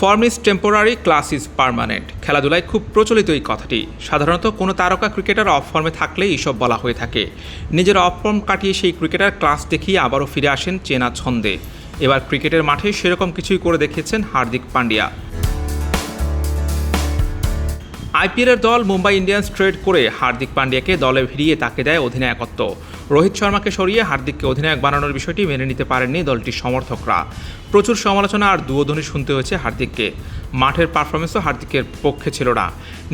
Form is temporary class is permanent খেলাধুলায় খুব প্রচলিত এই কথাটি। সাধারণত কোনো তারকা ক্রিকেটার অফ ফর্মে থাকলে এইসব বলা হয়ে থাকে। নিজের অফ ফর্ম কাটিয়ে সেই ক্রিকেটার ক্লাস দেখিয়ে আবারও ফিরে আসেন চেনা ছন্দে। এবার ক্রিকেটের মাঠে সেরকম কিছুই করে দেখেছেন হার্দিক পান্ডিয়া। আইপিএলের দল মুম্বাই ইন্ডিয়ান্স ট্রেড করে হার্দিক পান্ডিয়াকে দলে ভিড়িয়ে তাকে দেয় অধিনায়কত্ব। রোহিত শর্মাকে সরিয়ে হার্দিককে অধিনায়ক বানানোর বিষয়টি মেনে নিতে পারেননি দলটির সমর্থকরা। প্রচুর সমালোচনা আর দুয়োধনী শুনতে হয়েছে হার্দিককে। মাঠের পারফরমেন্সও হার্দিকের পক্ষে ছিল না।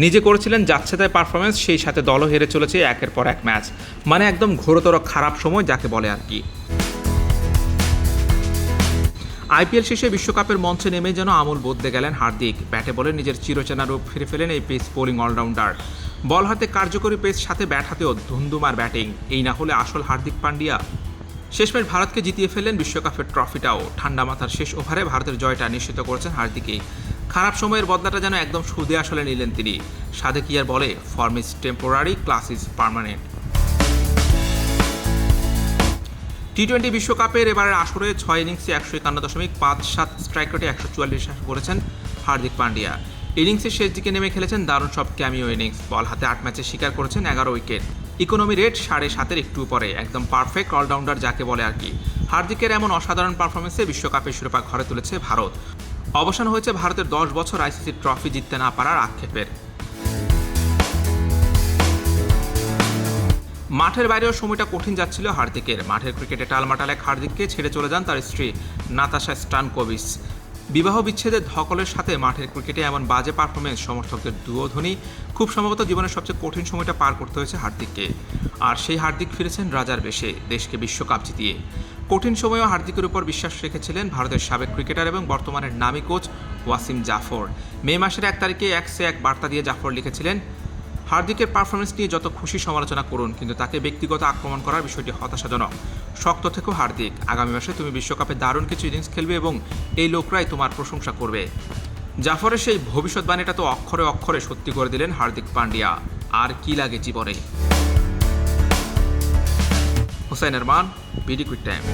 নিজে করেছিলেন যাচ্ছে তাই পারফরমেন্স সেই সাথে দলও হেরে চলেছে একের পর এক ম্যাচ। মানে একদম ঘোরতর খারাপ সময়, যাকে বলে আর কি। আইপিএল শেষে বিশ্বকাপের মঞ্চে নেমে যেন আমূল বদলে গেলেন হার্দিক। ব্যাটে বলে নিজের চিরচেনা রূপ ফিরে ফেলেন এই পেস বোলিং অলরাউন্ডার। বল হাতে কার্যকরী পেস সাথে ব্যাট হাতেও ধুমধুমার ব্যাটিং। এই না হলে আসল হার্দিক পান্ডিয়া। শেষমেশ ভারতকে জিতিয়ে ফেললেন বিশ্বকাপের ট্রফিটাও। ঠান্ডা মাথার শেষ ওভারে ভারতের জয়টা নিশ্চিত করেছেন হার্দিকই। খারাপ সময়ের বদলাটা যেন একদম সুদে আসলে নিলেন তিনি। সাদে কি আর বলে, form is temporary, class is permanent. T twenty বিশ্বকাপের এবারের আসরে ছয় ইনিংসে একশো একান্ন দশমিক পাঁচ সাত স্ট্রাইক রেটে একশো চুয়াল্লিশ করেছেন হার্দিক পান্ডিয়া। ইনিংসের শেষ দিকে নেমে খেলেছেন দারুণ সব ক্যামিও ইনিংস বল হাতে আট ম্যাচে শিকার করেছেন এগারো উইকেট ইকোনমি রেট সাড়ে সাতের একটু উপরে, একদম পারফেক্ট অলরাউন্ডার যাকে বলে আর কি। হার্দিকের এমন অসাধারণ পারফরমেন্সে বিশ্বকাপের শিরোপা ঘরে তুলেছে ভারত। অবসান হয়েছে ভারতের দশ বছর আইসিসি ট্রফি জিততে না পারার আক্ষেপের। মাঠের বাইরেও সময়টা কঠিন যাচ্ছিল হার্দিকের। মাঠের ক্রিকেটে টালমাটাল এক হার্দিককে ছেড়ে চলে যান তার স্ত্রী নাতাশা স্টানকোভিস বিবাহ বিচ্ছেদের ধকলের সাথে মাঠের ক্রিকেটে এমন বাজে পারফরমেন্স সমর্থকদের দুয়োধ্বনি খুব সম্ভবত জীবনের সবচেয়ে কঠিন সময়টা পার করতে হয়েছে হার্দিককে। আর সেই হার্দিক ফিরেছেন রাজার বেশে, দেশকে বিশ্বকাপ জিতিয়ে। কঠিন সময়েও হার্দিকের উপর বিশ্বাস রেখেছিলেন ভারতের সাবেক ক্রিকেটার এবং বর্তমানের নামী কোচ ওয়াসিম জাফর। মে মাসের এক তারিখে এক সে এক বার্তা দিয়ে জাফর লিখেছিলেন হার্দিকের পারফরমেন্স নিয়ে যত খুশি সমালোচনা করুন, কিন্তু তাকে ব্যক্তিগত আক্রমণ করার বিষয়টি হতাশাজনক। শক্ত থেকেও হার্দিক, আগামী মাসে তুমি বিশ্বকাপে দারুণ কিছু ইনিংস খেলবে এবং এই লোকরাই তোমার প্রশংসা করবে। জাফরের সেই ভবিষ্যৎবাণীটা তো অক্ষরে অক্ষরে সত্যি করে দিলেন হার্দিক পান্ডিয়া। আর কি লাগে জীবনে? Hussain Arman, BD quick time.